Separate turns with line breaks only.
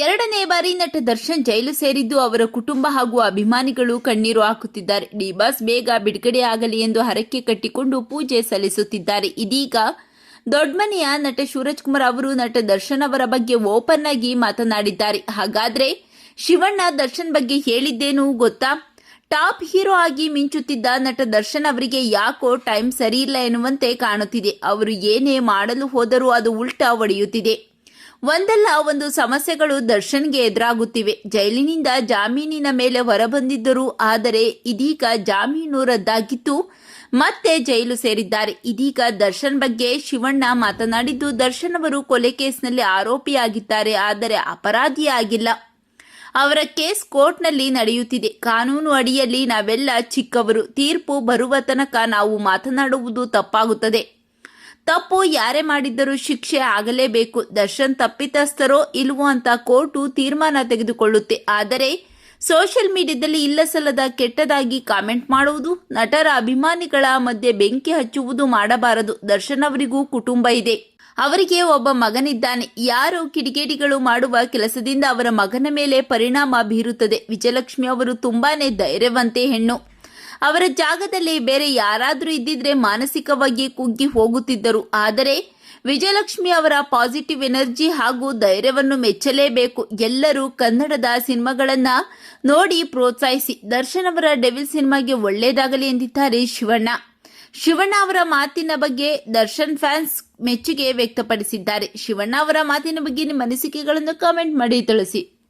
ಎರಡನೇ ಬಾರಿ ನಟ ದರ್ಶನ್ ಜೈಲು ಸೇರಿದ್ದು ಅವರ ಕುಟುಂಬ ಹಾಗೂ ಅಭಿಮಾನಿಗಳು ಕಣ್ಣೀರು ಹಾಕುತ್ತಿದ್ದಾರೆ. ಡಿಬಾಸ್ ಬೇಗ ಬಿಡುಗಡೆ ಆಗಲಿ ಎಂದು ಹರಕೆ ಕಟ್ಟಿಕೊಂಡು ಪೂಜೆ ಸಲ್ಲಿಸುತ್ತಿದ್ದಾರೆ. ಇದೀಗ ದೊಡ್ಡಮನೆಯ ನಟ ಸೂರಜ್ ಕುಮಾರ್ ಅವರು ನಟ ದರ್ಶನ್ ಅವರ ಬಗ್ಗೆ ಓಪನ್ ಆಗಿ ಮಾತನಾಡಿದ್ದಾರೆ. ಹಾಗಾದ್ರೆ ಶಿವಣ್ಣ ದರ್ಶನ್ ಬಗ್ಗೆ ಹೇಳಿದ್ದೇನು ಗೊತ್ತಾ? ಟಾಪ್ ಹೀರೋ ಆಗಿ ಮಿಂಚುತ್ತಿದ್ದ ನಟ ದರ್ಶನ್ ಅವರಿಗೆ ಯಾಕೋ ಟೈಮ್ ಸರಿಯಿಲ್ಲ ಎನ್ನುವಂತೆ ಕಾಣುತ್ತಿದೆ. ಅವರು ಏನೇ ಮಾಡಲು ಹೋದರೂ ಅದು ಉಲ್ಟಾ ಒಡೆಯುತ್ತಿದೆ. ಒಂದಲ್ಲ ಒಂದು ಸಮಸ್ಯೆಗಳು ದರ್ಶನ್ಗೆ ಎದುರಾಗುತ್ತಿವೆ. ಜೈಲಿನಿಂದ ಜಾಮೀನಿನ ಮೇಲೆ ಹೊರಬಂದಿದ್ದರು. ಆದರೆ ಇದೀಗ ಜಾಮೀನು ರದ್ದಾಗಿತ್ತು. ಮತ್ತೆ ಜೈಲು ಸೇರಿದ್ದಾರೆ. ಇದೀಗ ದರ್ಶನ್ ಬಗ್ಗೆ ಶಿವಣ್ಣ ಮಾತನಾಡಿದ್ದು, ದರ್ಶನ್ ಅವರು ಕೊಲೆ ಕೇಸ್ನಲ್ಲಿ ಆರೋಪಿಯಾಗಿದ್ದಾರೆ. ಆದರೆ ಅಪರಾಧಿಯಾಗಿಲ್ಲ ಅವರ ಕೇಸ್ ಕೋರ್ಟ್ನಲ್ಲಿ ನಡೆಯುತ್ತಿದೆ. ಕಾನೂನು ಅಡಿಯಲ್ಲಿ ನಾವೆಲ್ಲ ಚಿಕ್ಕವರು. ತೀರ್ಪು ಬರುವ ತನಕ ನಾವು ಮಾತನಾಡುವುದು ತಪ್ಪಾಗುತ್ತದೆ. ತಪ್ಪು ಯಾರೇ ಮಾಡಿದ್ದರೂ ಶಿಕ್ಷೆ ಆಗಲೇಬೇಕು. ದರ್ಶನ್ ತಪ್ಪಿತಸ್ಥರೋ ಇಲ್ವೋ ಅಂತ ಕೋರ್ಟು ತೀರ್ಮಾನ ತೆಗೆದುಕೊಳ್ಳುತ್ತೆ. ಆದರೆ ಸೋಷಿಯಲ್ ಮೀಡಿಯಾದಲ್ಲಿ ಇಲ್ಲಸಲ್ಲದ ಕೆಟ್ಟದಾಗಿ ಕಾಮೆಂಟ್ ಮಾಡುವುದು, ನಟರ ಅಭಿಮಾನಿಗಳ ಮಧ್ಯೆ ಬೆಂಕಿ ಹಚ್ಚುವುದು ಮಾಡಬಾರದು. ದರ್ಶನ್ ಅವರಿಗೂ ಕುಟುಂಬ ಇದೆ. ಅವರಿಗೆ ಒಬ್ಬ ಮಗನಿದ್ದಾನೆ. ಯಾರು ಕಿಡಿಗೇಡಿಗಳು ಮಾಡುವ ಕೆಲಸದಿಂದ ಅವರ ಮಗನ ಮೇಲೆ ಪರಿಣಾಮ ಬೀರುತ್ತದೆ. ವಿಜಯಲಕ್ಷ್ಮಿ ಅವರು ತುಂಬಾನೇ ಧೈರ್ಯವಂತೆ ಹೆಣ್ಣು. ಅವರ ಜಾಗದಲ್ಲಿ ಬೇರೆ ಯಾರಾದರೂ ಇದ್ದಿದ್ರೆ ಮಾನಸಿಕವಾಗಿ ಕುಗ್ಗಿ ಹೋಗುತ್ತಿದ್ದರು. ಆದರೆ ವಿಜಯಲಕ್ಷ್ಮಿ ಅವರ ಪಾಸಿಟಿವ್ ಎನರ್ಜಿ ಹಾಗೂ ಧೈರ್ಯವನ್ನು ಮೆಚ್ಚಲೇಬೇಕು. ಎಲ್ಲರೂ ಕನ್ನಡದ ಸಿನಿಮಾಗಳನ್ನ ನೋಡಿ ಪ್ರೋತ್ಸಾಹಿಸಿ. ದರ್ಶನ್ ಅವರ ಡೆವಿಲ್ ಸಿನಿಮಾಗೆ ಒಳ್ಳೆಯದಾಗಲಿ ಎಂದಿದ್ದಾರೆ ಶಿವಣ್ಣ. ಶಿವಣ್ಣ ಅವರ ಮಾತಿನ ಬಗ್ಗೆ ದರ್ಶನ್ ಫ್ಯಾನ್ಸ್ ಮೆಚ್ಚುಗೆ ವ್ಯಕ್ತಪಡಿಸಿದ್ದಾರೆ. ಶಿವಣ್ಣ ಅವರ ಮಾತಿನ ಬಗ್ಗೆ ನಿಮ್ಮ ಅನಿಸಿಕೆಗಳನ್ನು ಕಾಮೆಂಟ್ ಮಾಡಿ ತಿಳಿಸಿ.